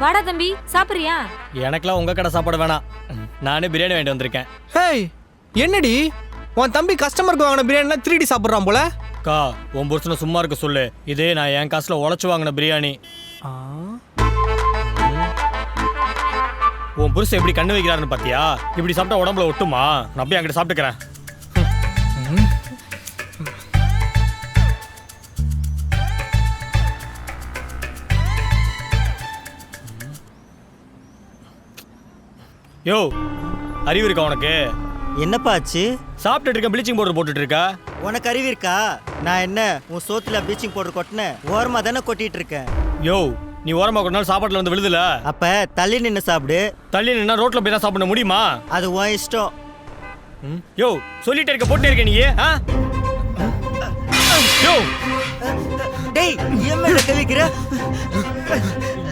வாடா தம்பி சாப்பிடுறியா எனக்கெல்லாம் உங்க கடை சாப்பாடு வேணாம் நானே பிரியாணி வாங்கிட்டு வந்திருக்கேன் ஹேய் என்னடி உன் தம்பி கஸ்டமருக்கு வாங்கின பிரியாணிலாம் த்ரீ டி சாப்பிட்றான் போல அக்கா உன் புருஷனை சும்மா இருக்க சொல்லு இதே நான் என் காசுல உழைச்சு வாங்கின பிரியாணி உன் புருஷன் எப்படி கண்ணு வைக்கிறாருன்னு பாத்தியா இப்படி சாப்பிட்டா உடம்புல ஒட்டுமா நான் போய் அங்கிட்ட சாப்பிட்டுக்கிறேன் யோ அறிவு இருக்கா உனக்கு என்னப்பா ஆச்சு சாப்பிட்டுட்டு இருக்க ப்ளீச்சிங் பவுடர் போட்டுட்டு இருக்கா உனக்கு அறிவு இருக்கா நான் என்ன உன் சோத்துல ப்ளீச்சிங் பவுடர் கொட்டினேன் ஓரமா தானே கொட்டிட்டு இருக்கேன் யோ நீ ஓரமா கொட்டினாலும் சாப்பாட்டுல வந்து விழுதுல அப்ப தள்ளி நின்று சாப்பிடு தள்ளி நின்னா ரோட்ல போய் தான் சாப்பிட முடியுமா அது உன் இஷ்டம் யோ சொல்லிட்டே இருக்க போட்டு இருக்க நீ ஆ யோ டேய் ஏன் மேல கவிக்கிற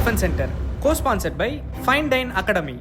Fun Center, co-sponsored by Fine Dine Academy.